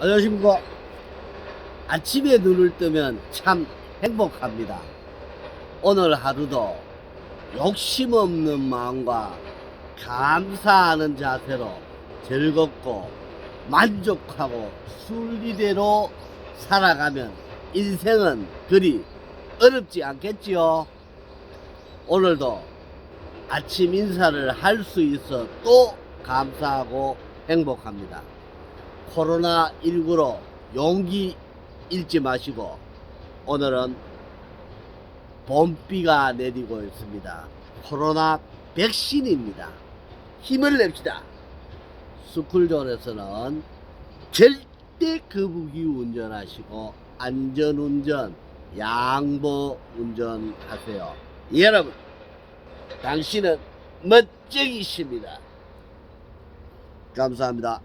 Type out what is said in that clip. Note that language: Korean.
안녕하십니까. 아침에 눈을 뜨면 참 행복합니다. 오늘 하루도 욕심 없는 마음과 감사하는 자세로 즐겁고 만족하고 순리대로 살아가면 인생은 그리 어렵지 않겠지요. 오늘도 아침 인사를 할 수 있어 또 감사하고 행복합니다. 코로나19로 용기 잃지 마시고 오늘은 봄비가 내리고 있습니다. 코로나 백신입니다. 힘을 냅시다. 스쿨존에서는 절대 거북이 운전하시고 안전운전, 양보 운전하세요. 여러분, 당신은 멋쟁이십니다. 감사합니다.